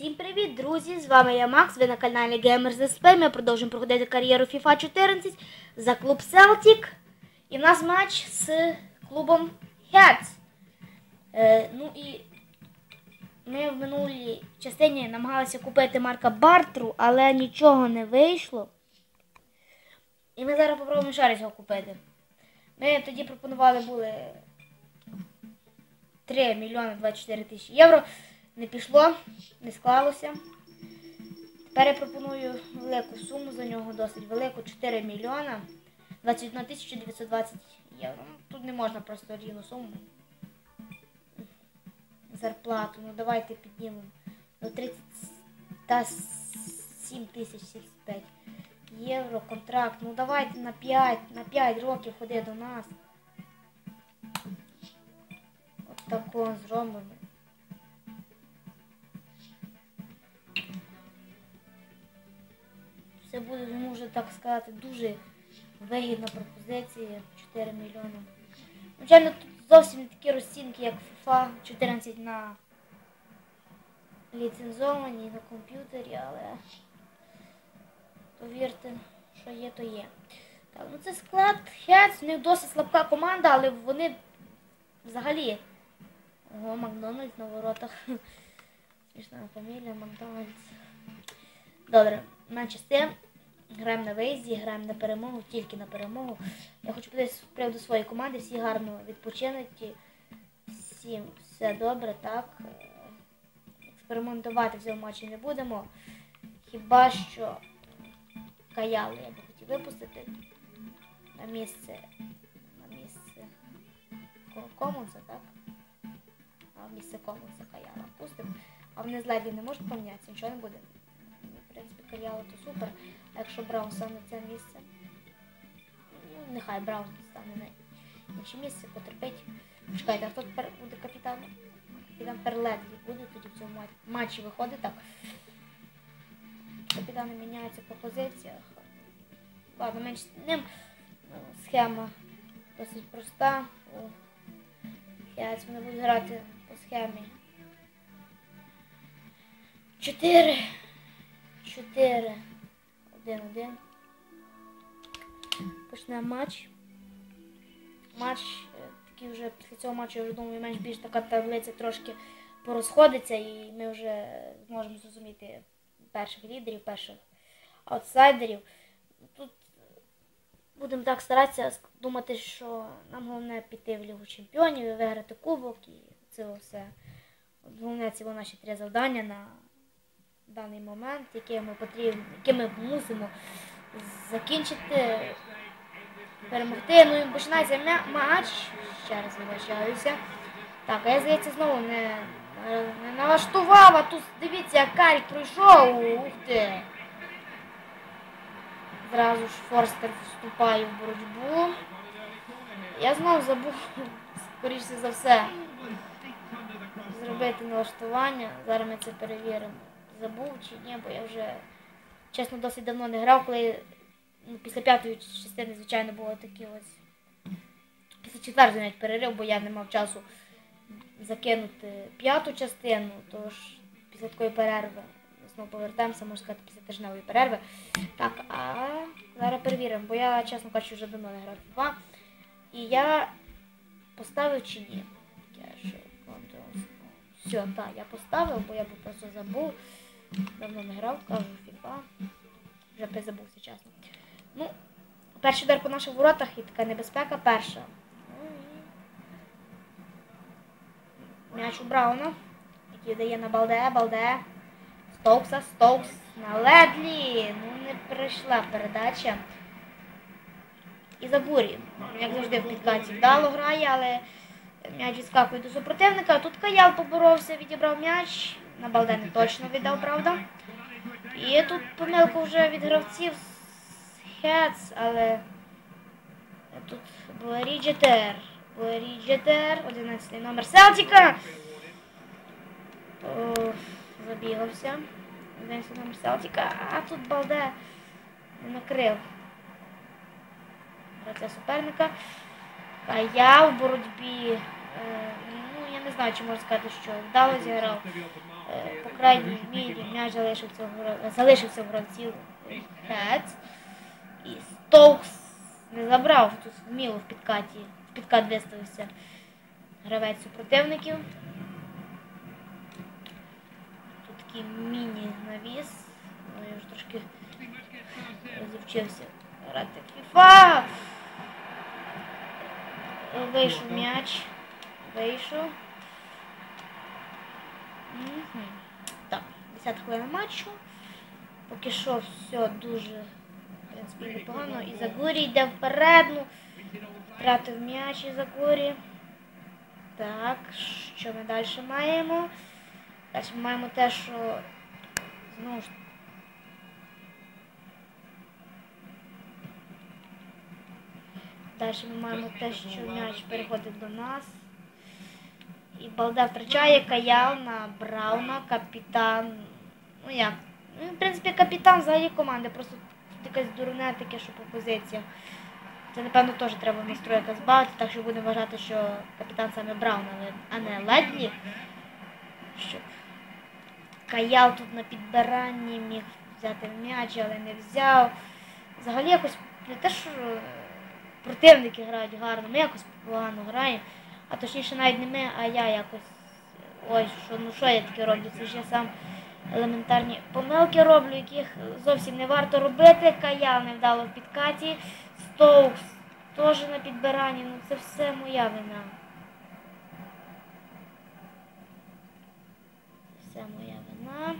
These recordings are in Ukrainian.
Усім привіт, друзі! З вами я Макс, ви на каналі Gamers SP. Ми продовжуємо проходити кар'єру FIFA 14 за клуб Celtic. І в нас матч з клубом Heads. Е, ну і ми в минулій частині намагалися купити Марка Бартру, але нічого не вийшло. І ми зараз попробуємо ще його купити. Ми тоді пропонували були 3 мільйони 24 тисячі євро. Не пішло, не склалося. Тепер я пропоную велику суму за нього, досить велику, 4 мільйона 21 920 євро. Ну, Тут не можна просто рівну суму. Зарплату. Ну давайте піднімемо до 37 тисяч 75 євро контракт. Ну давайте на 5, на 5 років ходи до нас. От такого зробимо. Буде, може так сказати, дуже вигідна пропозиція 4 мільйони. Звичайно, тут зовсім не такі розцінки, як FIFA 14 на ліцензовані на комп'ютері, але повірте, що є, то є. Так, ну це склад Хец, у них досить слабка команда, але вони взагалі. Ого, Макдональдс на воротах. Смішна фамілія Макдональдс. Добре, менше з. Граємо на виїзді, граємо на перемогу, тільки на перемогу. Я хочу подивитися з приводу своєї команди, всі гарно відпочинуті, всім все добре, так. Експериментувати в цьому матчі не будемо. Хіба що каялу я би хотів випустити на місце. На місце Комонса, так? А в місце Комонса каяла пустимо. А вони з леді не можуть помінятися, нічого не буде. В принципі, каяла то супер. Якщо Браун стане це місце, ну, нехай Браун стане на інше місце, потерпить. Чекайте, а хто тепер буде капітаном? Капітан Перледлі буде тоді в цьому матчі. виходить так. Капітани міняються по позиціях. Ладно, менш з ним ну, схема досить проста. Яйць вони будуть грати по схемі. 4. 4. 1, 1. Почнемо матч. Матч, е, такий вже після цього матчу, я вже думаю, менш більш така таблиця трошки порозходиться і ми вже зможемо зрозуміти перших лідерів, перших аутсайдерів. Тут будемо так старатися думати, що нам головне піти в Лігу Чемпіонів і виграти кубок і це все. Головне це наші три завдання на даний момент, які ми потрібні, які ми мусимо закінчити, перемогти. Ну і починається матч. Ще раз вибачаюся. Так, а я здається знову не, не налаштував, а тут дивіться, як Карік пройшов. Ух ти! Зразу ж Форстер вступає в боротьбу. Я знову забув, скоріше за все, зробити налаштування. Зараз ми це перевіримо. Забув чи ні, бо я вже, чесно, досить давно не грав, коли ну, після п'ятої частини, звичайно, було такі ось. Після четвертої навіть перерив, бо я не мав часу закинути п'яту частину, тож після такої перерви знову повертаємося, можна сказати, після тижневої перерви. Так, а зараз перевіримо, бо я, чесно кажучи, вже давно не грав FIFA. І я поставив чи ні? Все, так, я поставив, бо я б просто забув. Давно не грав, кажу FIFA. Вже призабувся, чесно. Ну, перший удар по наших воротах і така небезпека перша. Ну, М'яч у Брауна, який дає на Балде, Балде. Стоукса, Стоукс на Ледлі. Ну, не прийшла передача. І Забурі. Як завжди в підкаті вдало грає, але м'яч відскакує до супротивника. Тут Каял поборовся, відібрав м'яч. На Балдена точно віддав, правда. І тут помилка вже від гравців з Хец, але тут Буері Джетер. Буері Джетер, 11 номер Селтіка. Забігався. 11 номер Селтіка, а тут Балде не накрив. Гравця суперника. А я в боротьбі. Е, ну, я не знаю, чи можу сказати, що вдало зіграв. По крайній мірі залишився в, гра- залишився в гравців Хец. І Стоукс не забрав тут вміло в підкаті. В підкат виставився гравець супротивників. Тут такий міні-навіс. Ну, я вже трошки розівчився грати фіфа. Вийшов м'яч. Вийшов. Мгм. Так, 10 хвилин матчу. Поки що все дуже в принципі, непогано. І Загурі йде вперед. Ну, втратив м'яч і Загурі. Так, що ми далі маємо? Далі ми маємо те, що знову ж Далі ми маємо те, що м'яч переходить до нас. І Балда втрачає Каял на Брауна, капітан. Ну як? Ну, в принципі, капітан взагалі команди, просто тут якась дурне таке, що по позиціях. Це, напевно, теж треба настройка збавити, так що будемо вважати, що капітан саме Браун, а не Ледлі. Щоб Каял тут на підбиранні міг взяти м'яч, але не взяв. Взагалі якось не те, що е, противники грають гарно, ми якось погано граємо. А точніше навіть не ми, а я якось. Ой, що ну що я таке роблю? Це ж я сам елементарні помилки роблю, яких зовсім не варто робити. Каял не вдало в підкаті. Стоукс теж на підбиранні. Ну це все моя вина. Все моя вина.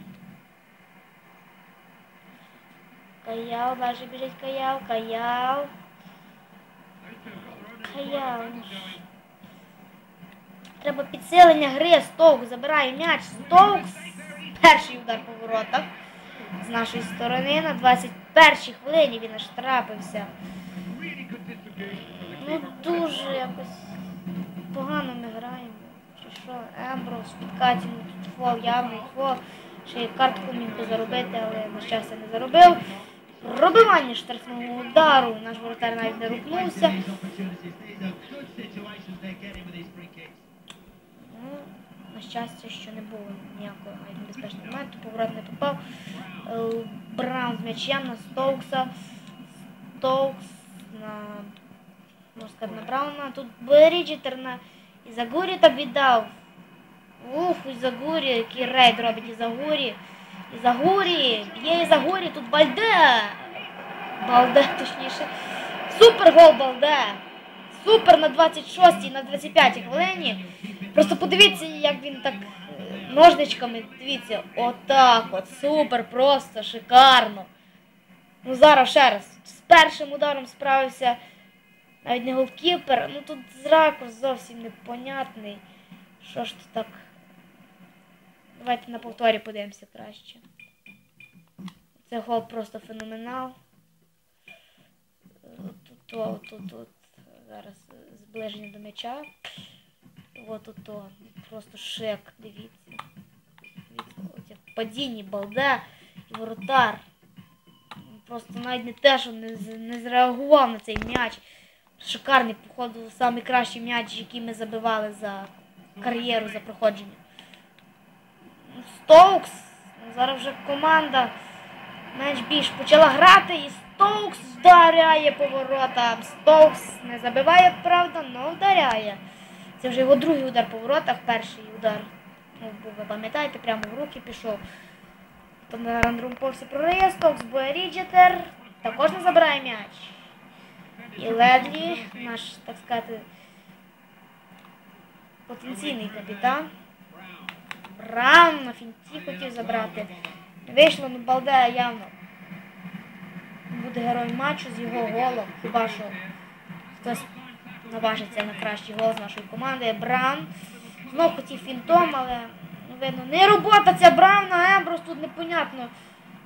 Каял, далі біжить Каял, Каял. Каял. Треба підсилення гри. Стоукс забирає м'яч. Стоукс. Перший удар по воротах з нашої сторони. На 21-й хвилині він аж трапився. Ну дуже якось погано ми граємо. Чи що? Емброс, підкаті, ну тут фол, явний фол. Ще й картку міг би заробити, але на щастя не заробив. Пробивання штрафного удару. Наш воротар навіть не рухнувся. Ну, на щастя, що не було ніякого небезпечного моменту, поворот не попав. Е, Браун з м'ячем на Стоукса. Стоукс на можна сказати, на Брауна. Тут Беріджітер на Ізагурі так віддав. Ух, Ізагурі, який рейд робить Ізагурі. Ізагурі, б'є Ізагурі, тут Бальде. Балде, точніше. Супер гол Балде. Супер на 26-й, на 25-й хвилині. Просто подивіться, як він так е, ножничками, дивіться, отак от, супер, просто шикарно. Ну зараз ще раз. З першим ударом справився навіть не голкіпер. Ну тут ракурс зовсім непонятний. Що ж тут так? Давайте на повторі подивимося краще. Це гол просто феноменал. Тут, тут, тут, тут зараз зближення до м'яча. От тут. Просто шик, дивіться. Дивіться, падіння, балда і воротар. Просто навіть не те, що не, не зреагував на цей м'яч. Шикарний, походу, найкращий м'яч, який ми забивали за кар'єру, за проходження. Стоукс. Зараз вже команда менш більш почала грати і Стоукс вдаряє по воротам. Стоукс не забиває, правда, але вдаряє. Це вже його другий удар по воротах, перший удар. Ну, ви пам'ятаєте, прямо в руки пішов. На Рандрумповсі прорає, Стоукс боє Ріджетер. Також не забирає м'яч. І Ледлі, наш, так сказати, потенційний капітан. Браун на фінті хотів забрати. Вийшло, ну Балде явно буде героєм матчу з його голом. Хіба що хтось наважиться на кращий гол з нашої команди. Браун. Знов хотів фінтом, але ну, видно, не робота ця Брауна, Емброс тут непонятно,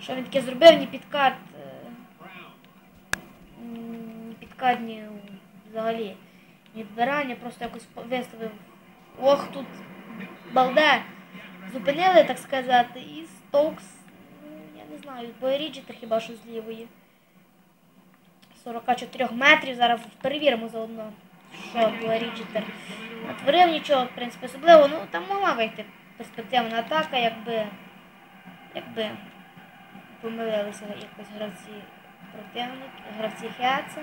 що він таке зробив, ні підкат. е, Ні підкат, ні взагалі. Ні відбирання, просто якось виставив. Ох, тут балде. Зупинили, так сказати, і Стоукс, ну, я не знаю, Боєріджитер хіба що з лівої. 44 метрів. Зараз перевіримо заодно, що Боєріджитер натворив нічого, в принципі, особливо. Ну, там могла вийти перспективна атака, якби. Якби помилилися якось гравці противники, гравці Хеаца.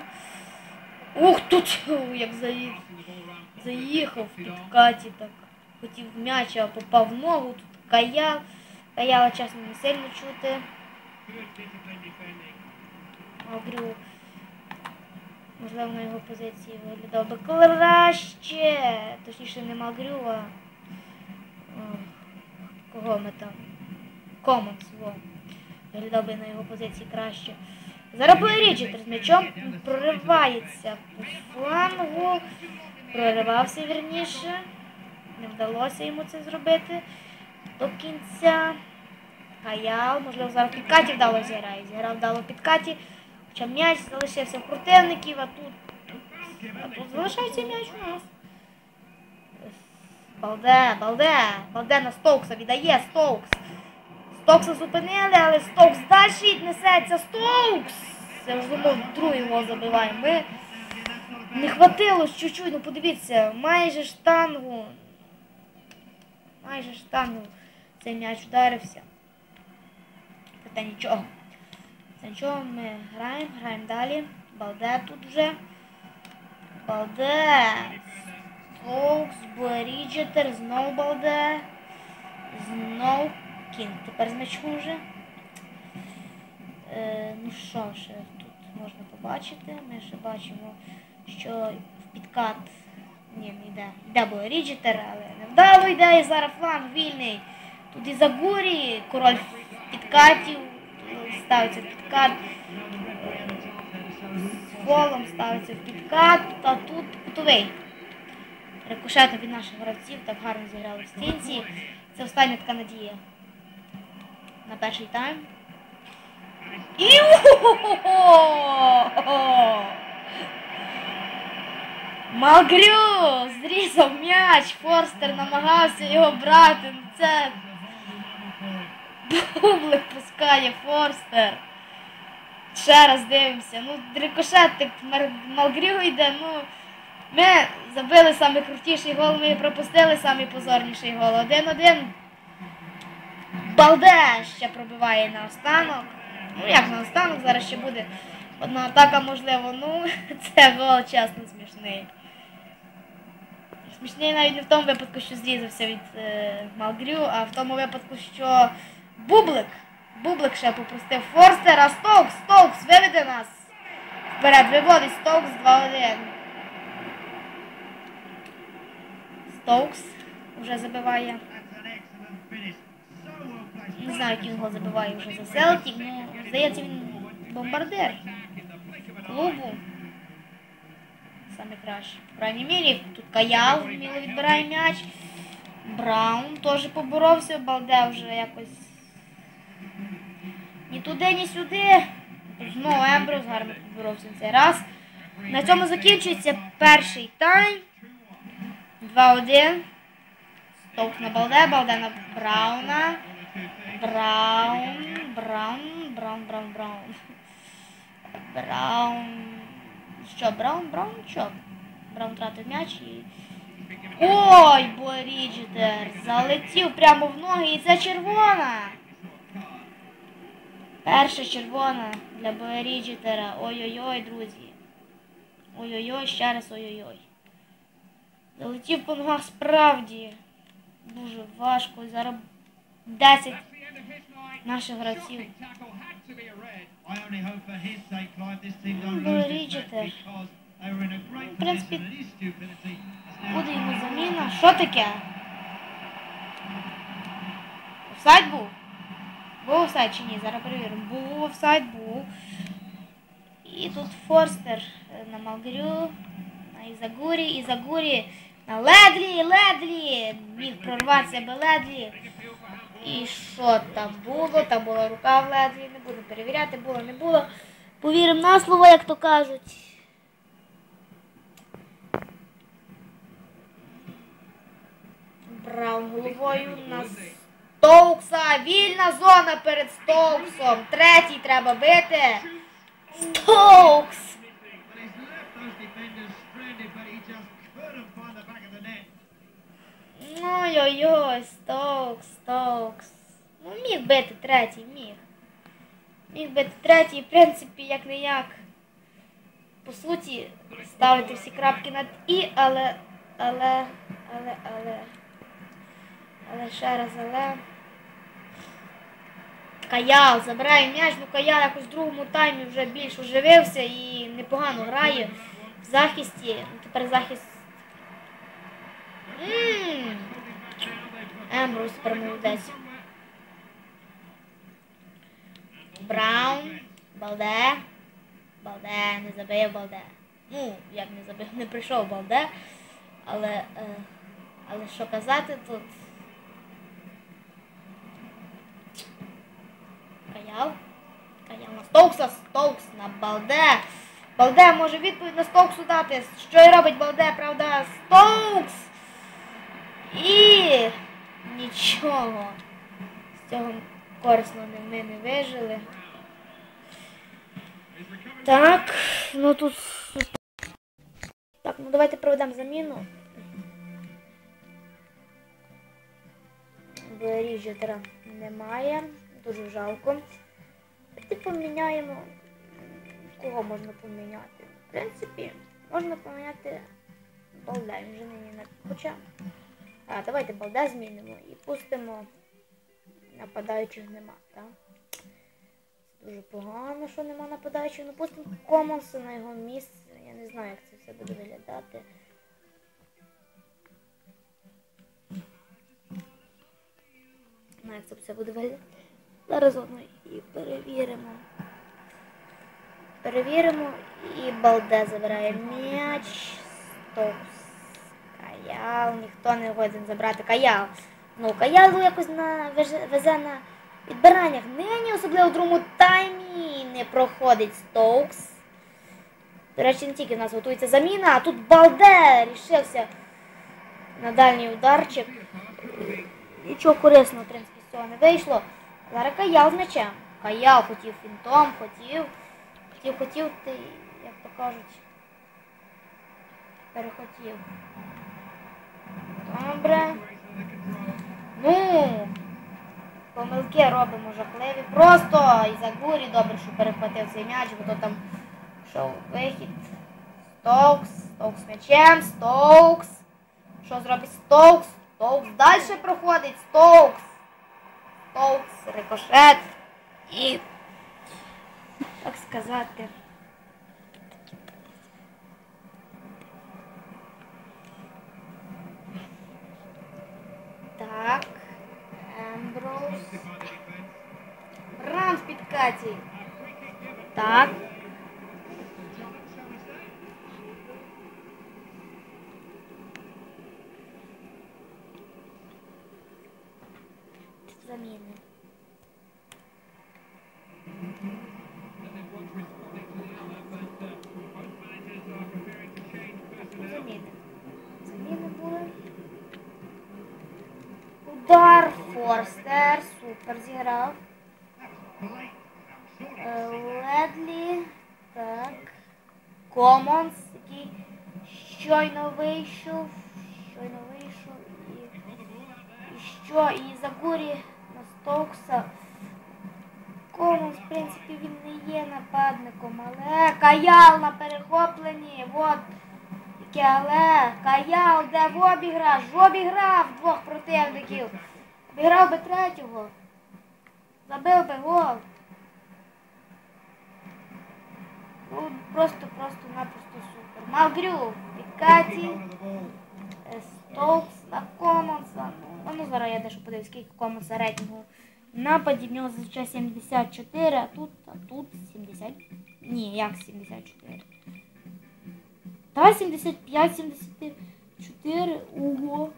Ух, тут як заїхав, заїхав в підкаті так. Хотів м'яч, а попав в ногу, тут каял. Каяла чесно не сильно чути. Гаврю. Можливо, на його позиції виглядав би краще. Точніше не Магрю, а о, кого ми там? Команс, во. Виглядав би на його позиції краще. Зараз Ріджитер з м'ячом проривається по флангу. Проривався вірніше. Не вдалося йому це зробити до кінця. Каял, можливо, зараз підкаті вдало зіграє. Зіграв вдало в підкаті. Хоча м'яч залишився в противників, а тут, а тут залишається м'яч у нас. Балде, балде, балде на Стоукса віддає Стоукс. Стокса зупинили, але Стокс далі несеться. Стоукс! Це вже думав, другий гол забиваємо. Ми не хватило чуть-чуть, ну подивіться, майже штангу. Майже штангу цей м'яч вдарився. Та нічого. Та нічого, ми граємо, граємо далі. Балде тут вже. Балде. Стоукс, Боріджетер, знову Балде. Знову Кінг. Тепер з м'ячом вже. Е, ну що ще тут можна побачити? Ми ще бачимо, що в підкат ні, не йде. Йде було Ріджетер, але невдало йде і зараз фланг вільний. Тут і Загурі, король в підкаті ставиться в підкат. З фолом ставиться в підкат, а тут кутовий. Рикошета від наших гравців так гарно зіграли в стінці. Це остання така надія на перший тайм. І! Малгрю зрізав м'яч, Форстер намагався його брати. Ну це бублик пускає Форстер. Ще раз дивимося. Ну, рикошетик Малгрю йде, ну. Ми забили самий крутіший гол, ми пропустили самий позорніший гол. Один-один. Балде ще пробиває на останок. Ну як на останок, зараз ще буде одна атака, можливо. Ну, це гол чесно смішний. Смішний навіть не в тому випадку, що зрізався від е, Малгрю, а в тому випадку, що Бублик. Бублик ще попростив Форстер, а Стоукс, Стоукс виведе нас. Вперед виводить Стоукс 2-1. Стоукс вже забиває. Не знаю, гол забиває вже за Селтік, ну, здається, він бомбардир клубу. Саме краще. В крайній мірі, тут Каял вміло відбирає м'яч. Браун теж поборовся, Балде вже якось ні туди, ні сюди. Знову Емброс гарно поборовся цей раз. На цьому закінчується перший тайм. 2-1. Стовк на Балде, Балде на Брауна. Браун, Браун, Браун, Браун, Браун. Браун. Що, Браун, Браун, що? Браун тратив м'яч і... Ой, Боріджетер! Залетів прямо в ноги і це червона! Перша червона для Боріджетера. Ой-ой-ой, друзі. Ой-ой-ой, ще раз ой-ой-ой. Залетів по ногах справді. Дуже важко. Зараз 10 наших гравців. Боріджетер. В принципі, буде йому заміна. Що таке? Був? Був офсайд чи ні? Зараз перевіримо. Був офсайд, був. І тут Форстер на Малгрю, на Ізагурі, Ізагурі на Ледлі, Ледлі! Міг прорватися би Ледлі. І що там було? Там була рука в Ледлі, не буду перевіряти, було, не було. Повіримо на слово, як то кажуть. Браун головою на Стоукса. Вільна зона перед Стоуксом. Третій треба бити. Стоукс! Ой-ой-ой, Стокс, Стокс. Ну, міг бити третій, міг. Міг бити третій, в принципі, як не як. По суті, ставити всі крапки над І, але, але, але, але. Але ще раз, але. Каял забирає м'яч, ну Каял якось в другому таймі вже більш оживився і непогано грає в захисті. Ну, тепер захист. Ембрус тепер молодець. Браун, Балде. Балде, не забив Балде. Ну, як не забив, не прийшов Балде. Але, е, але що казати тут? Каял. Каял на Стоукса, Стоукс на Балде. Балде може відповідь на Стоуксу дати. Що і робить Балде, правда? Стоукс! І нічого. З цього корисно ми не вижили. Так, ну тут. Так, ну давайте проведемо заміну. Беріжетера немає. Дуже жалко. Давайте поміняємо. Кого можна поміняти? В принципі, можна поміняти Балде. Він вже нині не. Хоча. А, давайте Балде змінимо і пустимо. Нападаючих нема, так? Дуже погано, що нема нападаючих. Ну пустимо Комонса на його місце. Я не знаю, як це все буде виглядати. Як це все буде виглядати. Зараз одно і перевіримо. Перевіримо і Балде забирає м'яч. Стокс. Каял. Ніхто не годен забрати Каял. Ну, Каялу якось на везе на відбираннях. Нині, особливо в другому таймі, не проходить Стоукс. До речі, не тільки в нас готується заміна, а тут Балде рішився на дальній ударчик. Нічого корисного, в принципі, з цього не вийшло. Зараз Каял з м'ячем. Каял хотів фінтом, хотів. Хотів, хотів, ти, як то кажуть, перехотів. Добре. Ну, помилки робимо жахливі. Просто і Загурі добре, що перехватив цей м'яч, бо то там йшов вихід. Стоукс, Стоукс м'ячем, Стоукс. Що зробить Стоукс? Стоукс далі проходить, Стоукс. Стоукс, рикошет і, так сказати, Так. Емброуз. Ран в підкаті. Так. Заміни. Заміни. Заміни були. Удар Форстер. Супер зіграв. Е, Ледлі. Так. Комонс, який щойно вийшов. Щойно вийшов. І, і що? І Загурі на Стоукса. Комонс, в принципі, він не є нападником, але Каял на перехопленні. Яке але Каял, де в обіграш? В обіграв двох противників. Обіграв би третього. Забив би гол. Ну, просто, просто, напросто супер. Малгрю, Пікаті, е, Стоукс на Комонса. Ну, ну зараз я дещо подивлюсь, скільки Комонса рейтингу. Нападі в нього зазвичай 74, а тут, а тут 70. Ні, як 74? Та 75, 74. Ого.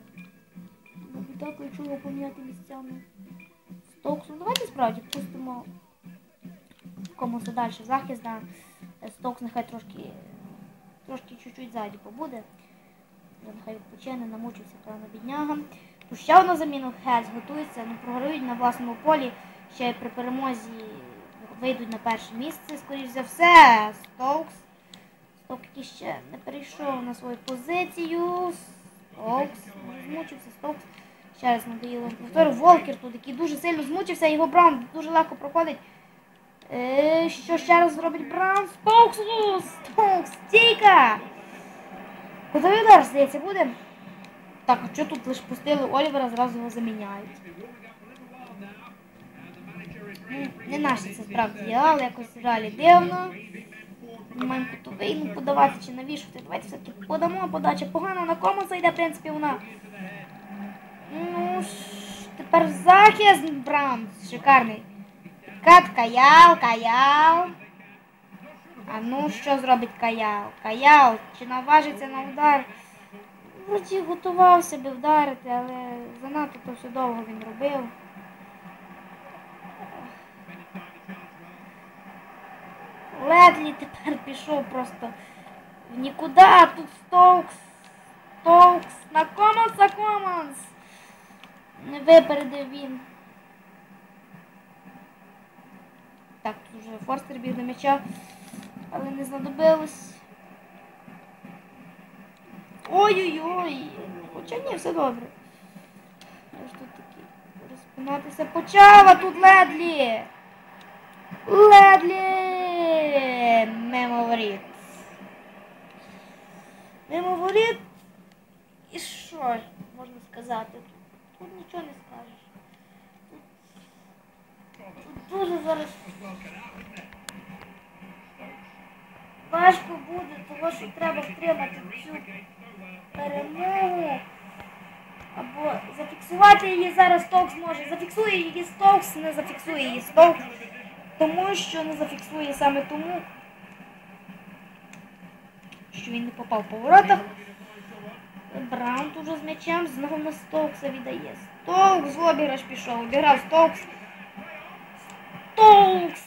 Ну, так, якщо його поміняти місцями. Стокс. Ну давайте справді пустимо комусь далі захист. Да. Стокс нехай трошки трошки чуть-чуть ззаді побуде. Нехай відпочине, намучився певно бідняга. Тут ще одна заміна Хец готується, ну програють на власному полі. Ще при перемозі вийдуть на перше місце, скоріш за все. Стокс. Сток який ще не перейшов на свою позицію. Дуже змучився, Стокс. Ще раз надоїло. Повторю, Волкер тут, який дуже сильно змучився, його Браун дуже легко проходить. Е, що ще раз зробить Браун? Стокс! Стокс! Стійка! Кутовий удар, здається, буде. Так, а що тут лише пустили Олівера, зразу його заміняють. Ну, не наше це справді, але якось реалі дивно. Ми маємо ну подавати чи навішувати. Давайте все-таки подамо, подача погано на кому зайде, в принципі, вона. Ну, тепер захист Браун. Шикарний. Кат Каял, Каял. А ну що зробить Каял? Каял, чи наважиться на удар? Вроді готувався би вдарити, але занадто то все довго він робив. Ледлі тепер пішов просто в нікуди, тут Стоукс. Стоукс на Команс, на Команс. Не випередив він. Так, тут вже Форстер біг до м'яча, але не знадобилось. Ой-ой-ой! Хоча ні, все добре. Я ж тут таки розпинатися почав, а тут Ледлі! Ледлі! Мемоворіт. Мемоворіт. І що можна сказати? Тут нічого не скажеш. Тут дуже зараз важко буде, тому що треба втримати цю перемогу. Або зафіксувати її зараз Стокс може. Зафіксує її Стокс, не зафіксує її Стокс. Тому що не зафіксує саме тому, що він не попав по воротах. Браун тут вже з м'ячем знову на Стокса віддає. Стокс в обіграш пішов, обіграв Стокс. Стокс!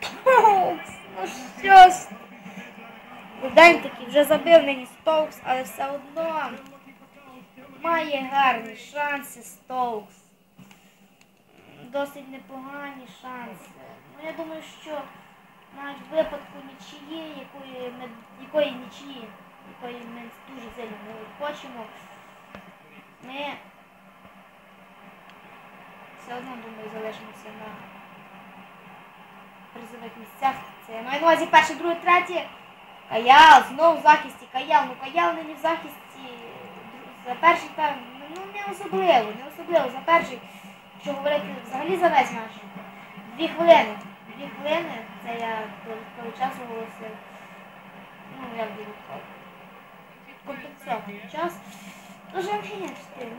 Стокс! Ну що ж? День такий вже забив нині Стокс, але все одно має гарні шанси Стокс. Досить непогані шанси. Ну я думаю, що навіть в випадку нічиї, якої ми якої нічиї, якої ми дуже сильно не хочемо, ми все одно думаю залишимося на призових місцях. Це я маю на увазі перше, друге, третє. Каял, знову в захисті, Каял, ну Каял нині в захисті. За перший там, ну не особливо, не особливо. За перший, що говорити взагалі за весь наш. Дві хвилини. Дві це я коли, коли час. Ну, як буду компенсований час. Дуже ні,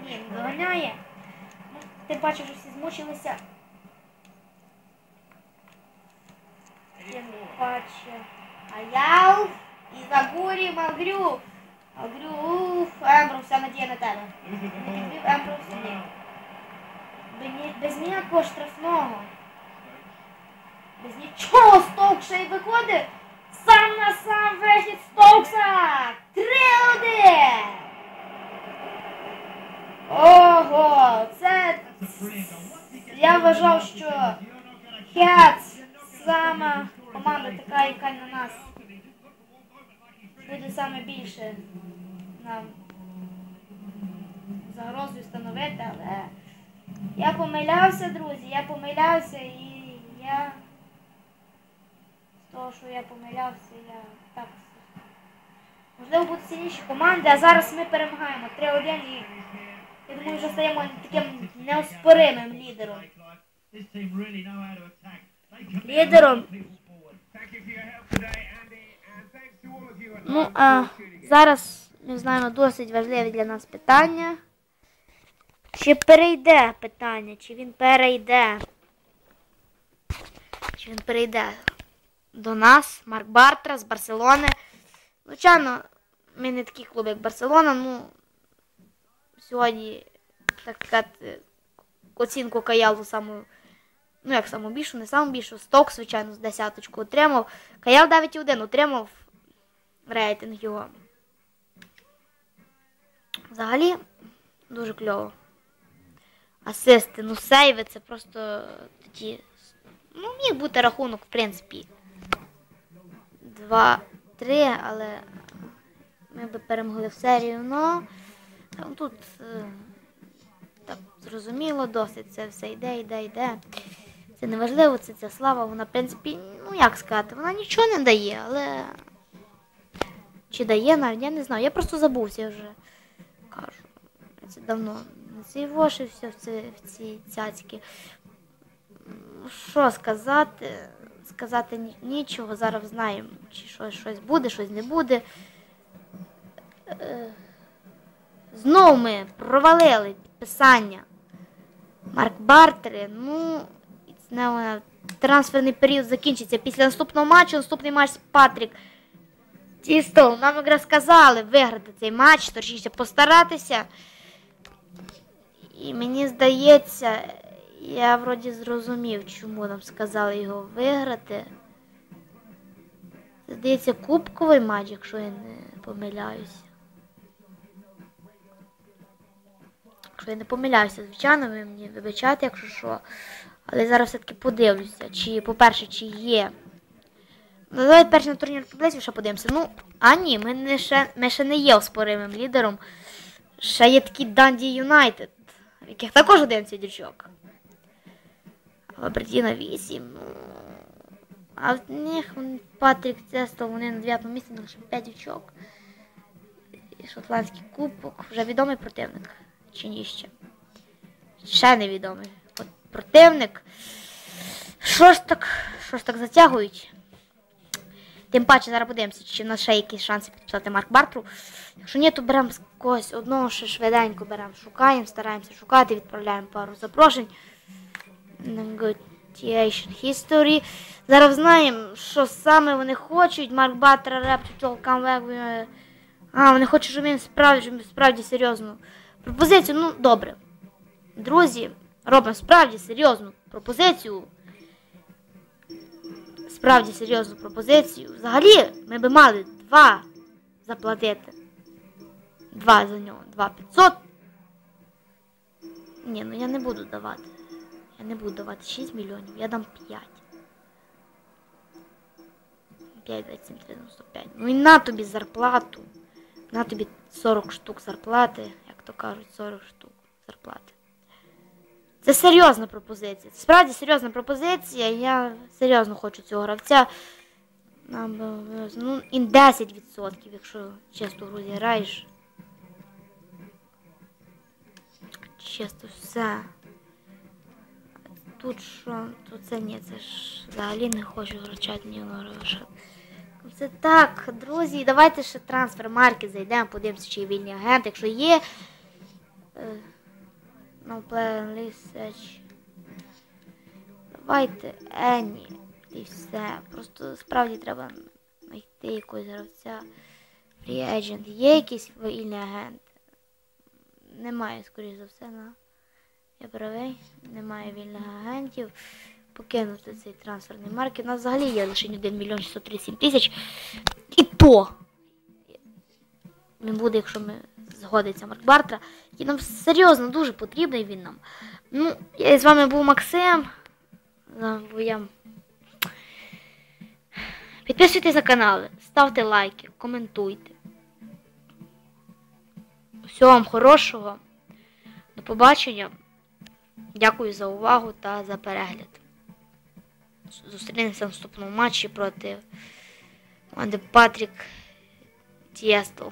ні, не доганяє. Ну, ти бачиш, що всі змучилися. Я не бачу. Аял і Загурі Магрю. Магрю, уф, Ембро, вся надія на тебе. Не підбив Ембро ні. Без, без ніякого штрафного. Без нічого Стоук ще й виходить. Сам на сам вихід Стоукса. 3-1. Ого, це я вважав, що Хец сама команда така, яка на нас буде саме більше нам загрозою становити, але я помилявся, друзі, я помилявся і я того, що я помилявся, я так. Можливо, будуть сильніші команди, а зараз ми перемагаємо 3-1 і я думаю, вже стаємо таким неоспоримим лідером. Лідером. Ну, а зараз ми знаємо досить важливе для нас питання. Чи перейде питання, чи він перейде? Чи він перейде до нас, Марк Бартра з Барселони? Звичайно, ми не такі клуби, як Барселона, ну сьогодні, так сказати, оцінку Каялу саму, ну як саму більшу, не саму більшу, сток, звичайно, з десяточку отримав. Каял 9,1 отримав рейтинг його. Взагалі дуже кльово. Асисти, ну сейви, це просто такі. Ну, міг бути рахунок, в принципі. 2-3, але ми би перемогли в серію. Ну, Ну, Тут е, так зрозуміло досить, це все йде, йде, йде. Це не важливо, це ця слава, вона, в принципі, ну як сказати, вона нічого не дає, але. Чи дає навіть, я не знаю. Я просто забувся вже. Кажу. Це давно цей вошився в, ці, в ці цяцьки. Що сказати? Сказати нічого, зараз знаємо, чи щось, щось буде, щось не буде. Е, Знову ми провалили підписання. Марк Бартери, ну, вона- трансферний період закінчиться після наступного матчу. Наступний матч Патрік. Тісто, нам якраз сказали виграти цей матч, точніше постаратися. І мені здається, я вроді зрозумів, чому нам сказали його виграти. Здається кубковий матч, якщо я не помиляюся. Якщо я не помиляюся, звичайно, ви мені вибачайте, якщо що. Але зараз все-таки подивлюся, чи, по-перше, чи є. Ну, давайте перше на турнір таблицю ще подивимося. Ну, а ні, ми, не ще, ми ще не є оспоримим лідером. Ще є такі Данді Юнайтед, в яких також 11 дючок. Абердіна 8, ну. А в них Патрік Цесто, вони на 9 місці, лише 5 дючок. І Шотландський кубок, вже відомий противник. Чи ні ще? Ще невідомий От противник. Що ж так, що ж так затягують? Тим паче зараз подивимося, чи в нас ще якісь шанси підписати Марк Бартру. Якщо ні, то беремо когось одного ще швиденько беремо, шукаємо, стараємося шукати, відправляємо пару запрошень. Negotiation History. Зараз знаємо, що саме вони хочуть. Марк Баттер, реп, камбек. А, вони хочуть, щоб він справді, щоб справді серйозну пропозицію. Ну, добре. Друзі, робимо справді серйозну пропозицію. Справді серйозну пропозицію. Взагалі, ми би мали два заплатити. Два за нього. Два 500. Ні, ну я не буду давати. Я не буду давати 6 мільйонів, я дам 5. 5, 27, 95. Ну і на тобі зарплату. На тобі 40 штук зарплати, як то кажуть, 40 штук зарплати. Це серйозна пропозиція. Це справді серйозна пропозиція. Я серйозно хочу цього гравця. Нам ну, і 10%, якщо чисто в грузі граєш. Чисто все. Тут що? Тут це ні, це ж взагалі не хочу вручати ні грошей. Це так, друзі, давайте ще трансфер марки зайдемо, подивимося, чи є вільні агенти. Якщо є. player research. Давайте Ені. І все. Просто справді треба знайти якогось гравця. Free agent. Є якийсь вільний агент? Немає, скоріш за все, на. Я правий. Немає вільних агентів. Покинути цей трансферний маркет. У нас взагалі є лише 1 мільйон 637 тисяч. І то не буде, якщо ми згодиться Марк Бартра, який нам серйозно дуже потрібний він нам. Ну, я з вами був Максим. Вами я. Підписуйтесь на канал, ставте лайки, коментуйте. Всього вам хорошого. До побачення. Дякую за увагу та за перегляд. Зустрінемося в наступному матчі проти команди Патрік Тієстл.